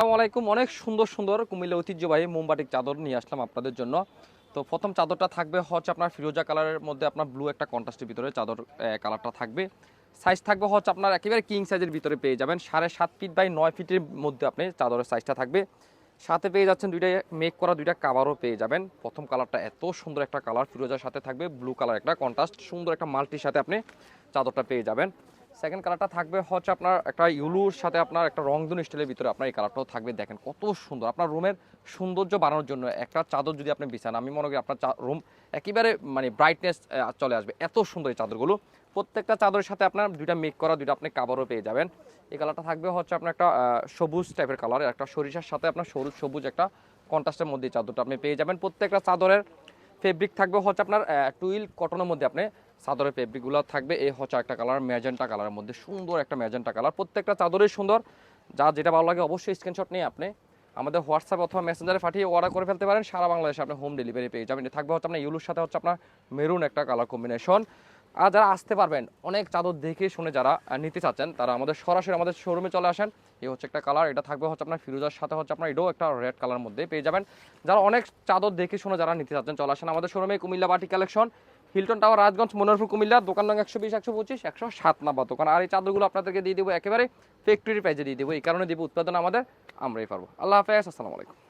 আসসালামু আলাইকুম। অনেক সুন্দর সুন্দর কুমিল্লা ঐতিহ্যবাহী মোমবাটিক চাদর নিয়ে আসলাম আপনাদের জন্য। তো প্রথম চাদরটা থাকবে হচ্ছে আপনার ফিরোজা কালারের মধ্যে আপনার ব্লু একটা কন্ট্রাস্টের ভিতরে চাদর কালারটা থাকবে। সাইজ থাকবে হচ্ছে আপনার একেবারে কিং সাইজের ভিতরে পেয়ে যাবেন। সাড়ে সাত ফিট বাই নয় ফিটের মধ্যে আপনি চাদরের সাইজটা থাকবে। সাথে পেয়ে যাচ্ছেন দুইটা মেক করা দুইটা কাভারও পেয়ে যাবেন। প্রথম কালারটা এত সুন্দর একটা কালার ফিরোজার সাথে থাকবে। ব্লু কালার একটা কন্ট্রাস্ট সুন্দর একটা মাল্টির সাথে আপনি চাদরটা পেয়ে যাবেন। সেকেন্ড কালারটা থাকবে হচ্ছে আপনার একটা ইউলুর সাথে আপনার একটা রংধন স্টাইলের ভিতরে আপনার এই কালারটাও থাকবে। দেখেন কত সুন্দর। আপনার রুমের সৌন্দর্য বাড়ানোর জন্য একটা চাদর যদি আপনি বিছান, আমি মনে করি আপনার রুম একেবারে মানে ব্রাইটনেস চলে আসবে। এত সুন্দর এই চাদরগুলো। প্রত্যেকটা চাদরের সাথে আপনার দুইটা মেক করা, দুইটা আপনি কাভারও পেয়ে যাবেন। এই কালারটা থাকবে হচ্ছে আপনার একটা সবুজ টাইপের কালার একটা সরিষার সাথে আপনার সরু সবুজ একটা কন্ট্রাস্টের মধ্যে চাদরটা আপনি পেয়ে যাবেন। প্রত্যেকটা চাদরের ফেব্রিক থাকবে হচ্ছে আপনার টুইল কটনের মধ্যে আপনি চাদরের ফেব্রিকগুলো থাকবে। এই হচ্ছে একটা কালার ম্যাজেন্টা কালারের মধ্যে সুন্দর একটা ম্যাজেন্টা কালার প্রত্যেকটা চাদরই সুন্দর। যা যেটা ভালো লাগে অবশ্যই স্ক্রিনশট নিয়ে আপনি আমাদের হোয়াটসঅ্যাপ অথবা মেসেঞ্জারে পাঠিয়ে অর্ডার করে ফেলতে পারেন। সারা বাংলাদেশে আপনি হোম ডেলিভারি পেয়ে যাবেন। থাকবে হচ্ছে আপনার ইউলুর সাথে হচ্ছে আপনার মেরুন একটা কালার কম্বিনেশন আর যারা আসতে পারবেন, অনেক চাদর দেখে শুনে যারা নিতে চাচ্ছেন, তারা আমাদের সরাসরি আমাদের শোরুমে চলে আসেন। এই হচ্ছে একটা কালার এটা থাকবে হচ্ছে আপনার ফিরোজার, সাথে হচ্ছে আপনার এটাও একটা রেড কালার মধ্যে পেয়ে যাবেন। যারা অনেক চাদর দেখে শুনে যারা নিতে চাচ্ছেন, চলে আসেন আমাদের শোরুমে কুমিল্লা বাটি collection Hilton tower Rajganj, Monorpur, Comilla, দোকান নং একশো বিশ, একশো পঁচিশ, একশো সাত নাম্বার দোকান। আর এই চাদরগুলো আপনাদেরকে দিয়ে দেবো একেবারে ফ্যাক্টরি প্রাইজে দিয়ে দেবো, এই কারণে দেবো উৎপাদন আমাদের, আমরাই পারব। আল্লাহ হাফেজ, আসসালামু আলাইকুম।